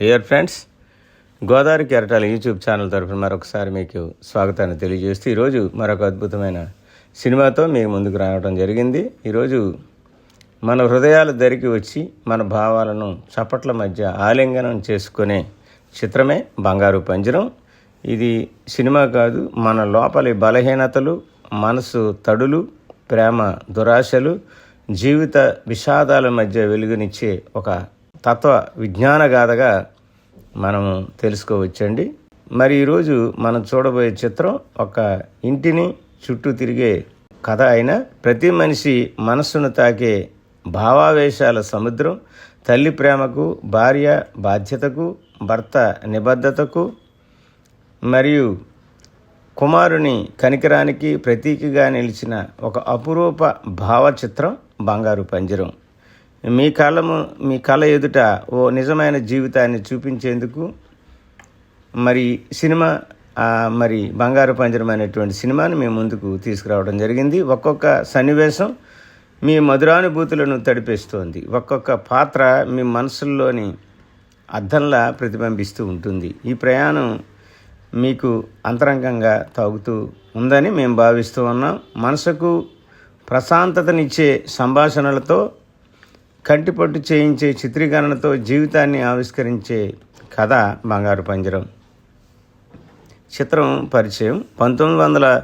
Dear friends Godavari కెరటాల YouTube channel తరఫున మరొకసారి మీకు స్వాగతాన్ని తెలియజేస్తూ ఈరోజు మరొక అద్భుతమైన సినిమాతో మీకు ముందుకు రావడం జరిగింది. ఈరోజు మన హృదయాల దరికి వచ్చి మన భావాలను చప్పట్ల మధ్య ఆలింగనం చేసుకునే చిత్రమే బంగారు పంజరం. ఇది సినిమా కాదు మన లోపలి బలహీనతలు మనసు తడులు ప్రేమ దురాశలు జీవిత విషాదాల మధ్య వెలుగునిచ్చే ఒక తత్వ విజ్ఞాన గాథగా మనము తెలుసుకోవచ్చండి. మరి ఈరోజు మనం చూడబోయే చిత్రం ఒక ఇంటిని చుట్టూ తిరిగే కథ అయినా ప్రతి మనిషి మనస్సును తాకే భావావేశాల సముద్రం తల్లి ప్రేమకు భార్య బాధ్యతకు భర్త నిబద్ధతకు మరియు కుమారుని కనికరానికి ప్రతీకగా నిలిచిన ఒక అపురూప భావచిత్రం బంగారు పంజరం. మీ కళము మీ కళ ఎదుట ఓ నిజమైన జీవితాన్ని చూపించేందుకు మరి సినిమా మరి బంగారు పంజరం అనేటువంటి సినిమాని మేము ముందుకు తీసుకురావడం జరిగింది. ఒక్కొక్క సన్నివేశం మీ మధురానుభూతులను తడిపేస్తోంది. ఒక్కొక్క పాత్ర మీ మనసుల్లోని అద్దంలా ప్రతిబింబిస్తూ ఉంటుంది. ఈ ప్రయాణం మీకు అంతరంగంగా తాగుతూ ఉందని మేము భావిస్తూ ఉన్నాం. మనసుకు ప్రశాంతతనిచ్చే సంభాషణలతో కంటిపట్టు చేయించే చిత్రీకరణతో జీవితాన్ని ఆవిష్కరించే కథ బంగారు పంజరం. చిత్రం పరిచయం. పంతొమ్మిది వందల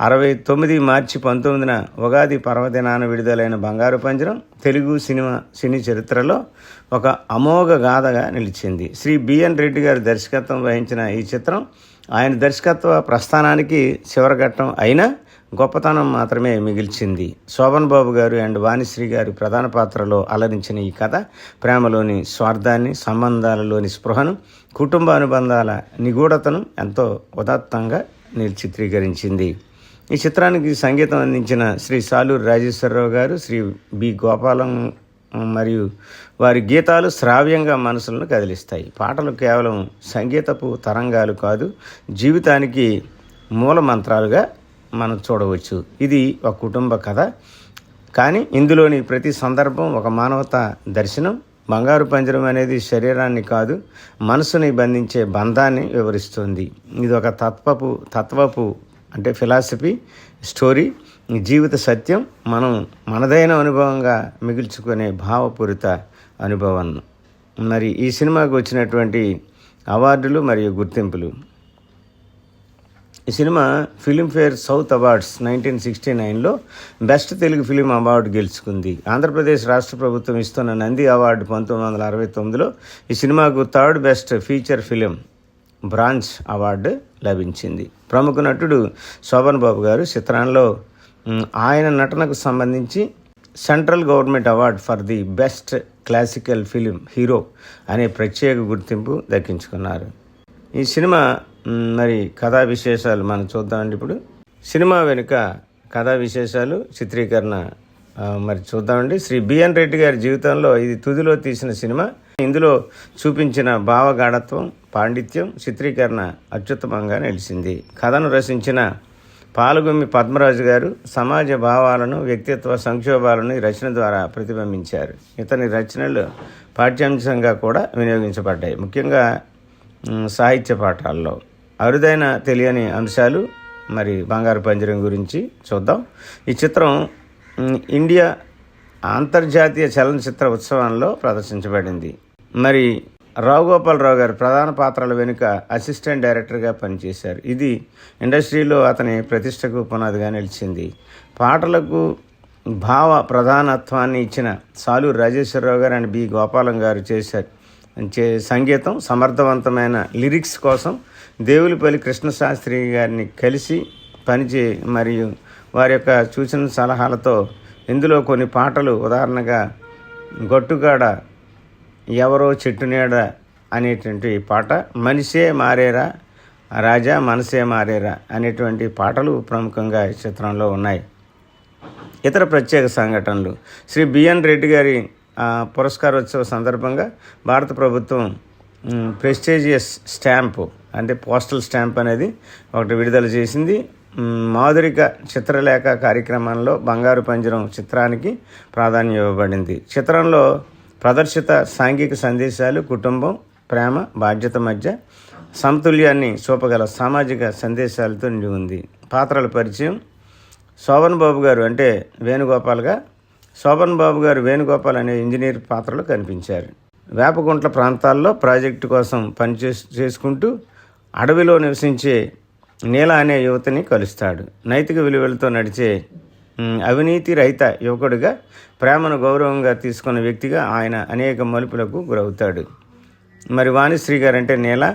అరవై తొమ్మిది మార్చి పంతొమ్మిదిన ఉగాది పర్వదినాన విడుదలైన బంగారు పంజరం తెలుగు సినిమా సినీ చరిత్రలో ఒక అమోఘ గాథగా నిలిచింది. శ్రీ బిఎన్ రెడ్డి గారి దర్శకత్వం వహించిన ఈ చిత్రం ఆయన దర్శకత్వ ప్రస్థానానికి చివరఘట్టం అయినా గొప్పతనం మాత్రమే మిగిల్చింది. శోభన్ బాబు గారు అండ్ వాణిశ్రీ గారి ప్రధాన పాత్రలో అలరించిన ఈ కథ ప్రేమలోని స్వార్థాన్ని సంబంధాలలోని స్పృహను కుటుంబ అనుబంధాల నిగూఢతను ఎంతో ఉదాత్తంగా చిత్రీకరించింది ఈ చిత్రానికి సంగీతం అందించిన శ్రీ సాలూరు రాజేశ్వరరావు గారు శ్రీ బి గోపాలం మరియు వారి గీతాలు శ్రావ్యంగా మనసులను కదిలిస్తాయి. పాటలు కేవలం సంగీతపు తరంగాలు కాదు జీవితానికి మూల మంత్రాలుగా మనం చూడవచ్చు. ఇది ఒక కుటుంబ కథ. కానీ ఇందులోని ప్రతి సందర్భం ఒక మానవత దర్శనం. బంగారు పంజరం అనేది శరీరాన్ని కాదు మనసుని బంధించే బంధాన్ని వివరిస్తుంది. ఇది ఒక తత్వపు తత్వపు అంటే ఫిలాసఫీ స్టోరీ. జీవిత సత్యం మనం మనదైన అనుభవంగా మిగుల్చుకునే భావపూరిత అనుభవం. మరి ఈ సినిమాకు వచ్చినటువంటి అవార్డులు మరియు గుర్తింపులు. ఈ cinema Filmfare South Awards nineteen sixty నైన్లో బెస్ట్ తెలుగు ఫిలిం అవార్డు గెలుచుకుంది. ఆంధ్రప్రదేశ్ రాష్ట్ర ప్రభుత్వం ఇస్తున్న నంది అవార్డు పంతొమ్మిది వందల అరవై తొమ్మిదిలో ఈ సినిమాకు third best feature film branch award లభించింది. ప్రముఖ నటుడు శోభన్ బాబు గారు చిత్రంలో ఆయన నటనకు సంబంధించి central government award for the best classical film hero అనే ప్రత్యేక గుర్తింపు దక్కించుకున్నారు. ఈ సినిమా మరి కథా విశేషాలు మనం చూద్దామండి ఇప్పుడు. సినిమా వెనుక కథా విశేషాలు చిత్రీకరణ మరి చూద్దామండి. శ్రీ బిఎన్ రెడ్డి గారి జీవితంలో ఇది తుదిలో తీసిన సినిమా. ఇందులో చూపించిన భావగాఢత్వం పాండిత్యం చిత్రీకరణ అత్యుత్తమంగా నిలిచింది. కథను రచించిన పాలగుమ్మి పద్మరాజు గారు సమాజ భావాలను వ్యక్తిత్వ సంక్షోభాలను ఈ రచన ద్వారా ప్రతిబింబించారు. ఇతని రచనలు పాఠ్యాంశంగా కూడా వినియోగించబడ్డాయి. ముఖ్యంగా సాహిత్య పాఠాల్లో. అరుదైన తెలియని అంశాలు మరి బంగారు పంజరం గురించి చూద్దాం. ఈ చిత్రం ఇండియా అంతర్జాతీయ చలనచిత్ర ఉత్సవంలో ప్రదర్శించబడింది. మరి రావు గోపాలరావు గారు ప్రధాన పాత్రల వెనుక అసిస్టెంట్ డైరెక్టర్గా పనిచేశారు. ఇది ఇండస్ట్రీలో అతని ప్రతిష్టకు పునాదిగా నిలిచింది. పాటలకు భావ ప్రధానత్వాన్ని ఇచ్చిన సాలు రాజేశ్వరరావు గారు అండ్ బి గోపాలం గారు చేశారు. చే సంగీతం సమర్థవంతమైన లిరిక్స్ కోసం దేవులపల్లి కృష్ణశాస్త్రి గారిని కలిసి పనిచే మరియు వారి యొక్క సూచన సలహాలతో ఇందులో కొన్ని పాటలు ఉదాహరణగా గొట్టుగాడ ఎవరో చెట్టు నీడ అనేటువంటి పాట మనిషే మారేరా రాజా మనసే మారేరా అనేటువంటి పాటలు ప్రముఖంగా ఈ చిత్రంలో ఉన్నాయి. ఇతర ప్రత్యేక సంఘటనలు. శ్రీ బిఎన్ రెడ్డి గారి పురస్కారోత్సవ సందర్భంగా భారత ప్రభుత్వం మ్, ప్రెస్టీజియస్ స్టాంపు అంటే పోస్టల్ స్టాంప్ అనేది ఒకటి విడుదల చేసింది. మాధురిక చిత్రలేఖ కార్యక్రమంలో బంగారు పంజరం చిత్రానికి ప్రాధాన్యం ఇవ్వబడింది. చిత్రంలో ప్రదర్శిత సాంఘిక సందేశాలు కుటుంబం ప్రేమ బాధ్యత మధ్య సమతుల్యాన్ని చూపగల సామాజిక సందేశాలతో నిండి ఉంది. పాత్రల పరిచయం. శోభన్ బాబు గారు అంటే వేణుగోపాల్గా శోభన్ బాబు గారు వేణుగోపాల్ అనే ఇంజనీర్ పాత్రలో కనిపించారు. వేపగుంట్ల ప్రాంతాల్లో ప్రాజెక్టు కోసం పనిచే చేసుకుంటూ అడవిలో నివసించే నీల అనే యువతిని కలుస్తాడు. నైతిక విలువలతో నడిచే అవినీతి రహిత యువకుడిగా ప్రేమను గౌరవంగా తీసుకున్న వ్యక్తిగా ఆయన అనేక మలుపులకు గురవుతాడు. మరి వాణిశ్రీ గారంటే నేల నీల?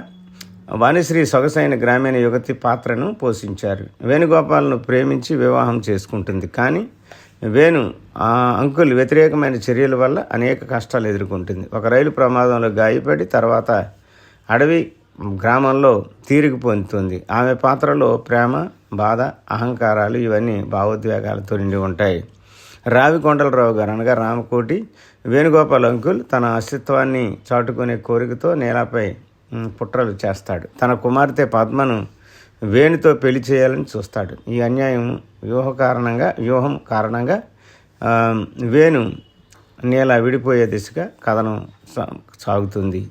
వాణిశ్రీ సొగసైన గ్రామీణ యువతి పాత్రను పోషించారు. వేణుగోపాల్ను ప్రేమించి వివాహం చేసుకుంటుంది. కానీ వేణు ఆ అంకుల్ వ్యతిరేకమైన చర్యల వల్ల అనేక కష్టాలు ఎదుర్కొంటుంది. ఒక రైలు ప్రమాదంలో గాయపడి తర్వాత అడవి గ్రామంలో తీరిక పొందుతుంది. ఆమె పాత్రలో ప్రేమ బాధ అహంకారాలు ఇవన్నీ భావోద్వేగాలతో నిండి ఉంటాయి. రావి కొండలరావు గారు అనగా రామకోటి వేణుగోపాల్ అంకుల్ తన అస్తిత్వాన్ని చాటుకునే కోరికతో నేలపై పుట్రలు చేస్తాడు. తన కుమార్తె పద్మను వేణుతో పెళ్ళి చేయాలని చూస్తాడు. ఈ అన్యాయం వ్యూహ కారణంగా వ్యూహం కారణంగా వేణు నేల విడిపోయే దిశగా కథనం సా- సాగుతుంది.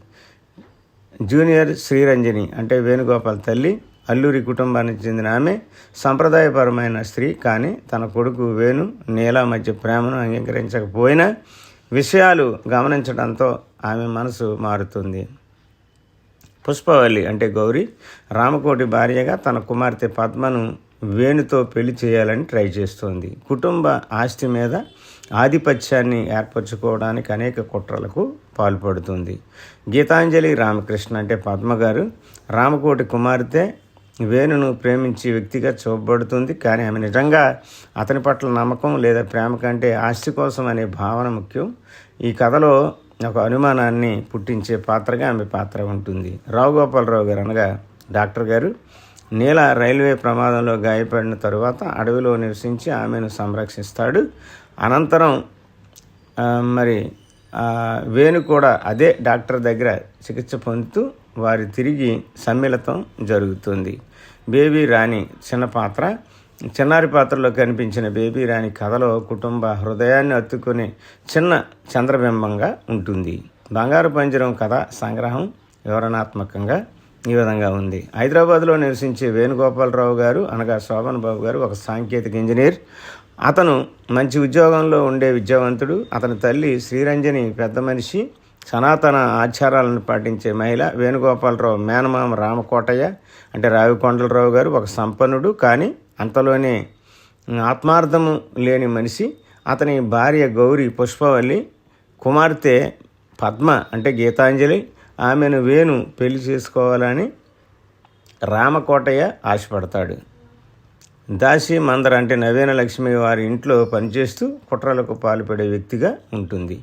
జూనియర్ శ్రీరంజని అంటే వేణుగోపాల్ తల్లి అల్లూరి కుటుంబానికి చెందిన ఆమె సంప్రదాయపరమైన స్త్రీ కానీ తన కొడుకు వేణు నీలా మధ్య ప్రేమను అంగీకరించకపోయినా విషయాలు గమనించడంతో ఆమె మనసు మారుతుంది. పుష్పవల్లి అంటే గౌరీ రామకోటి భార్యగా తన కుమార్తె పద్మను వేణుతో పెళ్ళి చేయాలని ట్రై చేస్తోంది. కుటుంబ ఆస్తి మీద ఆధిపత్యాన్ని ఏర్పరచుకోవడానికి అనేక కుట్రలకు పాల్పడుతుంది. గీతాంజలి రామకృష్ణ అంటే పద్మ గారు. రామకోటి కుమార్తె వేణును ప్రేమించి వ్యక్తిగా చూపబడుతుంది. కానీ ఆమె నిజంగా అతని పట్ల నమ్మకం లేదా ప్రేమ కంటే ఆస్తి కోసం అనే భావన ముఖ్యం. ఈ కథలో ఒక అనుమానాన్ని పుట్టించే పాత్రగా ఆమె పాత్ర ఉంటుంది. రావు గోపాలరావు గారు అనగా డాక్టర్ గారు. నీల రైల్వే ప్రమాదంలో గాయపడిన తరువాత అడవిలో నివసించి ఆమెను సంరక్షిస్తాడు. అనంతరం మరి వేణు కూడా అదే డాక్టర్ దగ్గర చికిత్స పొందుతూ వారి తిరిగి సమ్మిళతం జరుగుతుంది. బేబీ రాణి చిన్న పాత్ర. చిన్నారి పాత్రలో కనిపించిన బేబీ రాణి కథలో కుటుంబ హృదయాన్ని అత్తుకునే చిన్న చంద్రబింబంగా ఉంటుంది. బంగారు పంజరం కథ సంగ్రహం వివరణాత్మకంగా ఈ విధంగా ఉంది. హైదరాబాద్లో నివసించే వేణుగోపాలరావు గారు అనగా శోభన్ బాబు గారు ఒక సాంకేతిక ఇంజనీర్. అతను మంచి ఉద్యోగంలో ఉండే విద్యావంతుడు. అతని తల్లి శ్రీరంజని పెద్ద మనిషి. సనాతన ఆచారాలను పాటించే మహిళ వేణుగోపాలరావు మేనమామ రామకోటయ్య అంటే రావికొండలరావు గారు ఒక సంపన్నుడు కానీ అంతలోనే ఆత్మార్థము లేని మనిషి. అతని భార్య గౌరి పుష్పవల్లి కుమార్తె పద్మ అంటే గీతాంజలి ఆమెను వేణు పెళ్ళి చేసుకోవాలని రామకోటయ్య ఆశపడతాడు. దాసి మందర అంటే నవీన లక్ష్మి వారి ఇంట్లో పనిచేస్తూ కుట్రలకు పాల్పడే వ్యక్తిగా ఉంటుంది.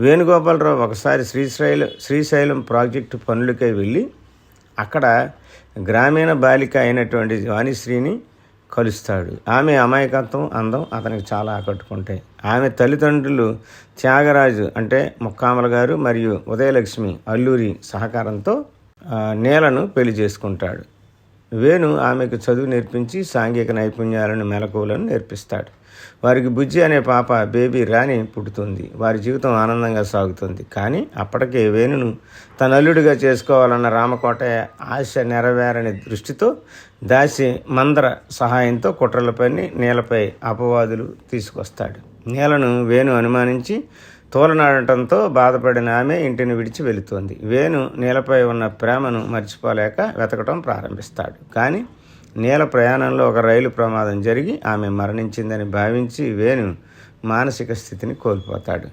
వేణుగోపాలరావు ఒకసారి శ్రీశైలం శ్రీశైలం ప్రాజెక్టు పనులకై వెళ్ళి అక్కడ గ్రామీణ బాలిక అయినటువంటి వాణిశ్రీని కలుస్తాడు. ఆమె అమాయకత్వం అందం అతనికి చాలా ఆకట్టుకుంటాయి. ఆమె తల్లిదండ్రులు త్యాగరాజు అంటే ముక్కామల గారు మరియు ఉదయలక్ష్మి అల్లూరి సహకారంతో నేలను నీలను పెళ్ళి చేసుకుంటాడు. వేణు ఆమెకు చదువు నేర్పించి సాంఘిక నైపుణ్యాలను మెలకువలను నేర్పిస్తాడు. వారికి బుజ్జి అనే పాప బేబీ రాణి పుట్టుతుంది వారి జీవితం ఆనందంగా సాగుతుంది. కానీ అప్పటికే వేణును తన అల్లుడిగా చేసుకోవాలన్న రామకోటయ్య ఆశ నెరవేరని దృష్టితో దాసి మందర సహాయంతో కుట్రలపై నీలపై అపవాదులు తీసుకొస్తాడు. నీలను వేణు అనుమానించి తోలనాడటంతో బాధపడిన ఆమె ఇంటిని విడిచి వెళుతోంది. వేణు నేలపై ఉన్న ప్రేమను మర్చిపోలేక వెతకటం ప్రారంభిస్తాడు. కానీ నేల ప్రయాణంలో ఒక రైలు ప్రమాదం జరిగి ఆమె మరణించిందని భావించి వేణు మానసిక స్థితిని కోల్పోతాడు.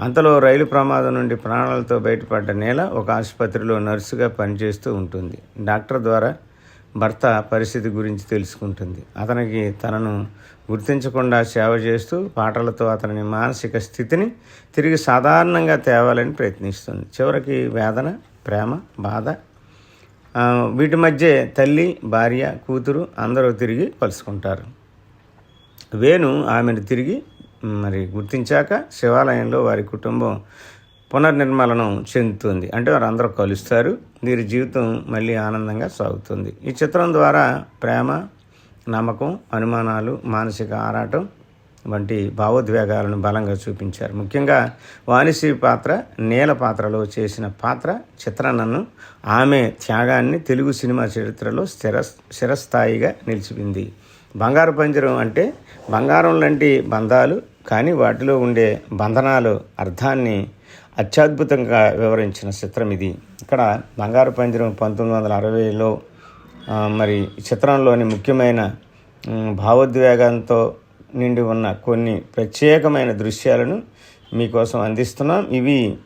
అంతలో రైలు ప్రమాదం నుండి ప్రాణాలతో బయటపడ్డ నేల ఒక ఆసుపత్రిలో నర్సుగా పనిచేస్తూ ఉంటుంది. డాక్టర్ ద్వారా భర్త పరిస్థితి గురించి తెలుసుకుంటుంది. అతనికి తనను గుర్తించకుండా సేవ చేస్తూ పాటలతో అతని మానసిక స్థితిని తిరిగి సాధారణంగా తేవాలని ప్రయత్నిస్తుంది. చివరికి వేదన ప్రేమ బాధ వీటి మధ్య తల్లి భార్య కూతురు అందరూ తిరిగి కలుసుకుంటారు. వేణు ఆమెను తిరిగి మరి గుర్తించాక శివాలయంలో వారి కుటుంబం పునర్నిర్మలనం చెందుతుంది. అంటే వారందరూ కలుస్తారు. వీరి జీవితం మళ్ళీ ఆనందంగా సాగుతుంది. ఈ చిత్రం ద్వారా ప్రేమ నమ్మకం అనుమానాలు మానసిక ఆరాటం వంటి భావోద్వేగాలను బలంగా చూపించారు. ముఖ్యంగా వాణిశ్రీ పాత్ర నీల పాత్రలో చేసిన పాత్ర చిత్రణను ఆమె త్యాగాన్ని తెలుగు సినిమా చరిత్రలో స్థిర స్థిరస్థాయిగా నిలిచిపోయింది. బంగారు పంజరం అంటే బంగారం లాంటి బంధాలు కానీ వాటిలో ఉండే బంధనాలు అర్థాన్ని అత్యద్భుతంగా వివరించిన చిత్రం ఇది. ఇక్కడ బంగారు పంజరం పంతొమ్మిది వందల అరవైలో మరి చిత్రంలోని ముఖ్యమైన భావోద్వేగంతో నిండి ఉన్న కొన్ని ప్రత్యేకమైన దృశ్యాలను మీకోసం అందిస్తున్నాం. ఇవి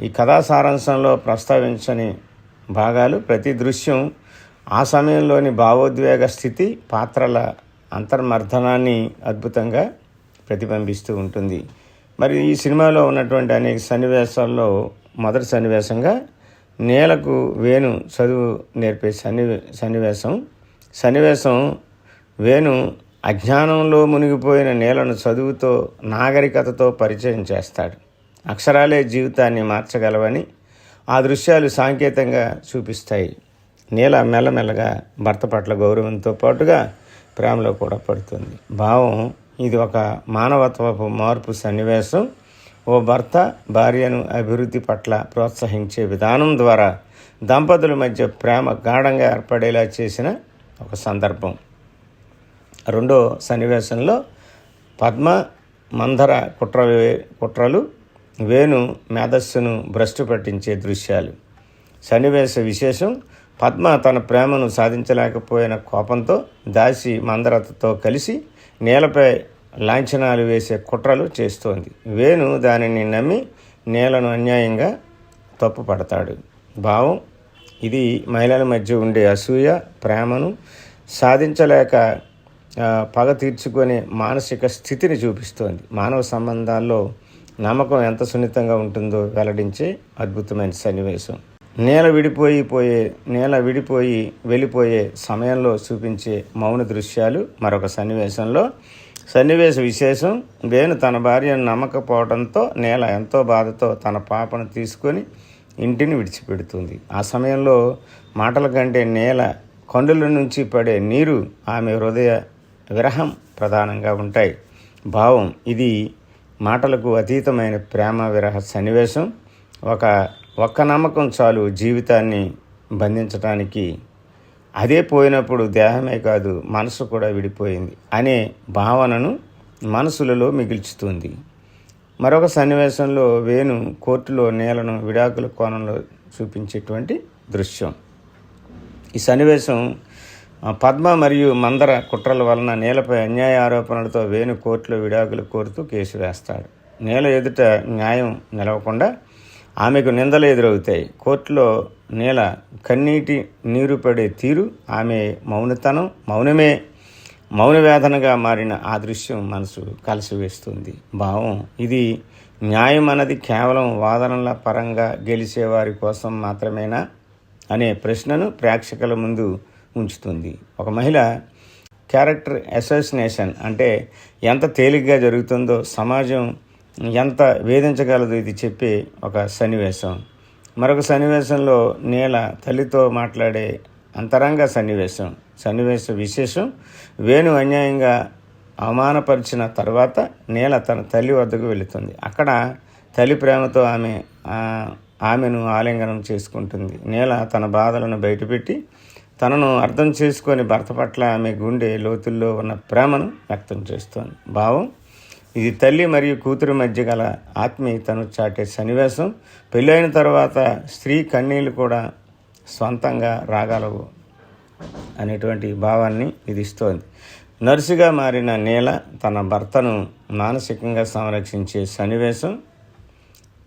ఈ కథా సారాంశంలో ప్రస్తావించని భాగాలు. ప్రతి దృశ్యం ఆ సమయంలోని భావోద్వేగ స్థితి పాత్రల అంతర్మర్ధనాన్ని అద్భుతంగా ప్రతిబింబిస్తూ ఉంటుంది. మరి ఈ సినిమాలో ఉన్నటువంటి అనేక సన్నివేశాల్లో మొదటి సన్నివేశంగా నేలకు వేణు చదువు నేర్పే సన్ని సన్నివేశం. సన్నివేశం వేణు అజ్ఞానంలో మునిగిపోయిన నేలను చదువుతో నాగరికతతో పరిచయం చేస్తాడు. అక్షరాలే జీవితాన్ని మార్చగలవని ఆ దృశ్యాలు సాంకేతంగా చూపిస్తాయి. నీల మెల్లమెల్లగా భర్త పట్ల గౌరవంతో పాటుగా ప్రేమలో కూడా పడుతుంది. భావం ఇది ఒక మానవత్వపు మార్పు సన్నివేశం. ఓ భర్త భార్యను అభివృద్ధి పట్ల ప్రోత్సహించే విధానం ద్వారా దంపతుల మధ్య ప్రేమ గాఢంగా ఏర్పడేలా చేసిన ఒక సందర్భం. రెండో సన్నివేశంలో పద్మ మందర కుట్ర కుట్రలు వేణు మేధస్సును భ్రష్టు పట్టించే దృశ్యాలు. సన్నివేశ విశేషం పద్మ తన ప్రేమను సాధించలేకపోయిన కోపంతో దాసి మందరతతో కలిసి నేలపై లాంఛనాలు వేసే కుట్రలు చేస్తోంది. వేణు దానిని నమ్మి నేలను అన్యాయంగా తప్పు పడతాడు భావం ఇది మహిళల మధ్య ఉండే అసూయ ప్రేమను సాధించలేక పగ తీర్చుకునే మానసిక స్థితిని చూపిస్తోంది. మానవ సంబంధాల్లో నమ్మకం ఎంత సున్నితంగా ఉంటుందో వెల్లడించే అద్భుతమైన సన్నివేశం. నేల విడిపోయి పోయే నేల విడిపోయి వెళ్ళిపోయే సమయంలో చూపించే మౌన దృశ్యాలు మరొక సన్నివేశంలో సన్నివేశ విశేషం వేణు తన భార్యను నమ్మకపోవడంతో నేల ఎంతో బాధతో తన పాపను తీసుకొని ఇంటిని విడిచిపెడుతుంది. ఆ సమయంలో మాటల కంటే నేల కొండల నుంచి పడే నీరు ఆమె హృదయ విరహం ప్రధానంగా ఉంటాయి. భావం ఇది మాటలకు అతీతమైన ప్రేమ విరహ సన్నివేశం. ఒక ఒక్క నమ్మకం చాలు జీవితాన్ని బంధించడానికి అదే పోయినప్పుడు దేహమే కాదు మనసు కూడా విడిపోయింది అనే భావనను మనసులలో మిగిల్చుతుంది. మరొక సన్నివేశంలో వేణు కోర్టులో నేలను విడాకుల కోణంలో చూపించేటువంటి దృశ్యం. ఈ సన్నివేశం పద్మ మరియు మందర కుట్రల వలన నేలపై అన్యాయ ఆరోపణలతో వేణు కోర్టులో విడాకులు కోరుతూ కేసు వేస్తాడు. నేల ఎదుట న్యాయం నిలవకుండా ఆమెకు నిందలు ఎదురవుతాయి. కోర్టులో నేల కన్నీటి నీరు పడే తీరు ఆమె మౌనతనం మౌనమే మౌన వేదనగా మారిన ఆ దృశ్యం మనసు కలిసివేస్తుంది. భావం ఇది న్యాయం అన్నది కేవలం వాదనల పరంగా గెలిచేవారి కోసం మాత్రమేనా అనే ప్రశ్నను ప్రేక్షకుల ముందు ఉంచుతుంది. ఒక మహిళ క్యారెక్టర్ అసోసినేషన్ అంటే ఎంత తేలిగ్గా జరుగుతుందో సమాజం ఎంత వేధించగలదు ఇది చెప్పి ఒక సన్నివేశం. మరొక సన్నివేశంలో నీల తల్లితో మాట్లాడే అంతరంగ సన్నివేశం. సన్నివేశ విశేషం వేణు అన్యాయంగా అవమానపరిచిన తర్వాత నీల తన తల్లి వద్దకు వెళుతుంది. అక్కడ తల్లి ప్రేమతో ఆమె ఆమెను ఆలింగనం చేసుకుంటుంది. నీల తన బాధలను బయటపెట్టి తనను అర్థం చేసుకొని భర్త పట్ల ఆమె గుండె లోతుల్లో ఉన్న ప్రేమను వ్యక్తం చేస్తోంది. భావం ఇది తల్లి మరియు కూతురు మధ్య గల ఆత్మీయతను చాటే సన్నివేశం. పెళ్ళైన తర్వాత స్త్రీ కన్నీళ్ళు కూడా సొంతంగా రాగలవు అనేటువంటి భావాన్ని ఇది ఇస్తోంది. నర్సుగా మారిన నీల తన భర్తను మానసికంగా సంరక్షించే సన్నివేశం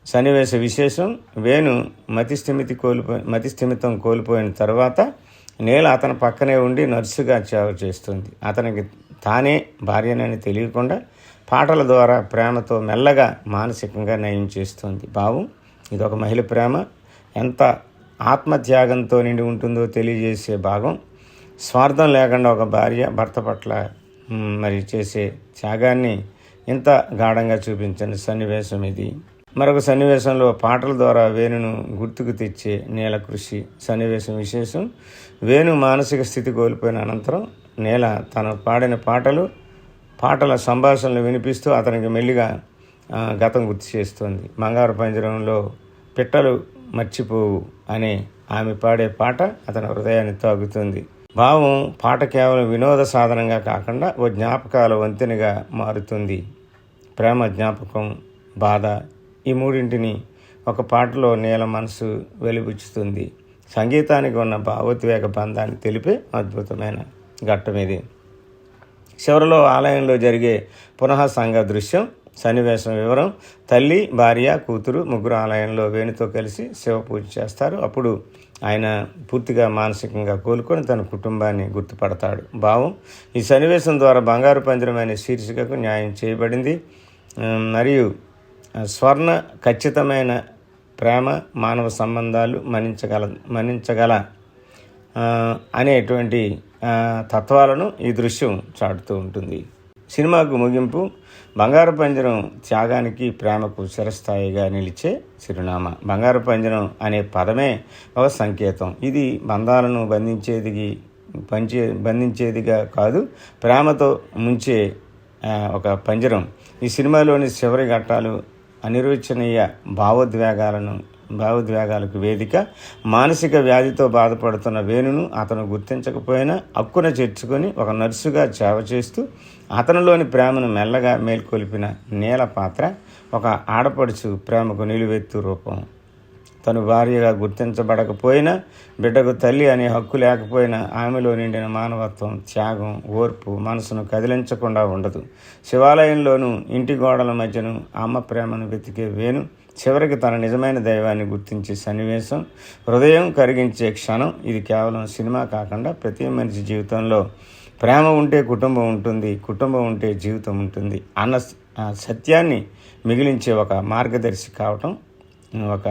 సన్నివేశ విశేషం. వేణు మతిస్థిమితి కోల్పోయి మతిస్థిమితం కోల్పోయిన తర్వాత నేల అతని పక్కనే ఉండి నర్సుగా సేవ చేస్తుంది. అతనికి తానే భార్యనని తెలియకుండా పాటల ద్వారా ప్రేమతో మెల్లగా మానసికంగా నయం చేస్తుంది భావం ఇది ఒక మహిళ ప్రేమ. ఎంత ఆత్మత్యాగంతో నిండి ఉంటుందో తెలియజేసే భాగం. స్వార్థం లేకుండా ఒక భార్య భర్త పట్ల మరి చేసే త్యాగాన్ని ఇంత గాఢంగా చూపించిన సన్నివేశం ఇది. మరొక సన్నివేశంలో పాటల ద్వారా వేణును గుర్తుకు తెచ్చే నేల కృషి సన్నివేశం విశేషం. వేణు మానసిక స్థితి కోల్పోయిన అనంతరం నేల తను పాడిన పాటలు పాటల సంభాషణలు వినిపిస్తూ అతనికి మెల్లిగా గతం గుర్తు చేస్తుంది. మంగారు పంజరంలో పిట్టలు మర్చిపోవు అనే ఆమె పాడే పాట అతని హృదయాన్ని తాగుతుంది భావం పాట కేవలం వినోద సాధనంగా కాకుండా ఓ జ్ఞాపకాల వంతెనగా మారుతుంది. ప్రేమ జ్ఞాపకం బాధ ఈ మూడింటిని ఒక పాటలో నీల మనసు వెలిబుచ్చుతుంది. సంగీతానికి ఉన్న భావోద్వేగ బంధాన్ని తెలిపే అద్భుతమైన ఘట్టం ఇది. చివరిలో ఆలయంలో జరిగే పునః సంఘ దృశ్యం సన్నివేశం వివరం తల్లి భార్య కూతురు ముగ్గురు ఆలయంలో వేణుతో కలిసి శివ పూజ చేస్తారు. అప్పుడు ఆయన పూర్తిగా మానసికంగా కోలుకొని తన కుటుంబాన్ని గుర్తుపడతాడు. భావం ఈ సన్నివేశం ద్వారా బంగారు పంజరం అనే శీర్షికకు న్యాయం చేయబడింది. మరియు స్వర్ణ ఖచ్చితమైన ప్రేమ మానవ సంబంధాలు మన్నించగల మన్నించగల అనేటువంటి తత్వాలను ఈ దృశ్యం చాటుతూ ఉంటుంది. సినిమాకు ముగింపు బంగారు పంజరం త్యాగానికి ప్రేమకు చిరస్థాయిగా నిలిచే చిరునామా. బంగారు పంజరం అనే పదమే ఒక సంకేతం. ఇది బంధాలను బంధించేది పంచే బంధించేదిగా కాదు ప్రేమతో ముంచే ఒక పంజరం. ఈ సినిమాలోని చివరి ఘట్టాలు అనిర్వచనీయ భావోద్వేగాలను భావోద్వేగాలకు వేదిక. మానసిక వ్యాధితో బాధపడుతున్న వేణును అతను గుర్తించకపోయినా అక్కున చేర్చుకొని ఒక నర్సుగా సేవ చేస్తూ అతనిలోని ప్రేమను మెల్లగా మేల్కొల్పిన నీల పాత్ర ఒక ఆడపడుచు ప్రేమకు నిలువెత్తు రూపం. తను భార్యగా గుర్తించబడకపోయినా బిడ్డకు తల్లి అనే హక్కు లేకపోయినా ఆమెలో నిండిన మానవత్వం త్యాగం ఓర్పు మనసును కదిలించకుండా ఉండదు. శివాలయంలోనూ ఇంటి గోడల మధ్యను అమ్మ ప్రేమను వెతికే వేణు చివరికి తన నిజమైన దైవాన్ని గుర్తించే సన్నివేశం హృదయం కరిగించే క్షణం. ఇది కేవలం సినిమా కాకుండా ప్రతి మనిషి జీవితంలో ప్రేమ ఉంటే కుటుంబం ఉంటుంది కుటుంబం ఉంటే జీవితం ఉంటుంది అన్న సత్యాన్ని మిగిలించే ఒక మార్గదర్శి కావటం ఒక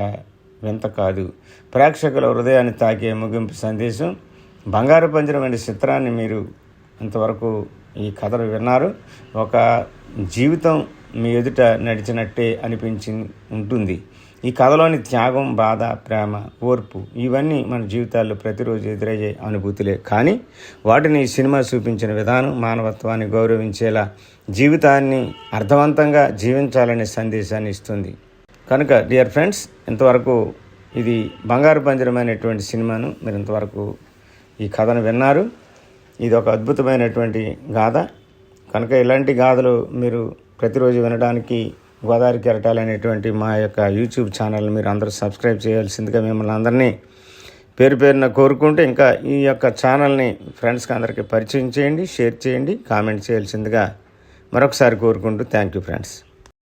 వింత కాదు. ప్రేక్షకుల హృదయాన్ని తాకే ముగింపు సందేశం బంగారు పంజరం అనే చిత్రాన్ని మీరు ఇంతవరకు ఈ కథలు విన్నారు. ఒక జీవితం మీ ఎదుట నడిచినట్టే అనిపించి ఉంటుంది. ఈ కథలోని త్యాగం బాధ ప్రేమ ఓర్పు ఇవన్నీ మన జీవితాల్లో ప్రతిరోజు ఎదురయ్యే అనుభూతులే. కానీ వాటిని సినిమా చూపించిన విధానం మానవత్వాన్ని గౌరవించేలా జీవితాన్ని అర్థవంతంగా జీవించాలనే సందేశాన్ని ఇస్తుంది. కనుక డియర్ ఫ్రెండ్స్ ఇంతవరకు ఇది బంగారు పంజరం అనేటువంటి సినిమాను మీరు ఇంతవరకు ఈ కథను విన్నారు. ఇది ఒక అద్భుతమైనటువంటి గాథ. కనుక ఇలాంటి గాథలు మీరు ప్రతిరోజు వినడానికి గోదావరి కెరటాలు అనేటువంటి మా యొక్క యూట్యూబ్ ఛానల్ మీరు అందరూ సబ్స్క్రైబ్ చేయాల్సిందిగా మిమ్మల్ని అందరినీ పేరు పేరున కోరుకుంటూ ఇంకా ఈ యొక్క ఛానల్ని ఫ్రెండ్స్కి అందరికీ పరిచయం చేయండి షేర్ చేయండి కామెంట్ చేయాల్సిందిగా మరొకసారి కోరుకుంటూ థ్యాంక్ యూ ఫ్రెండ్స్.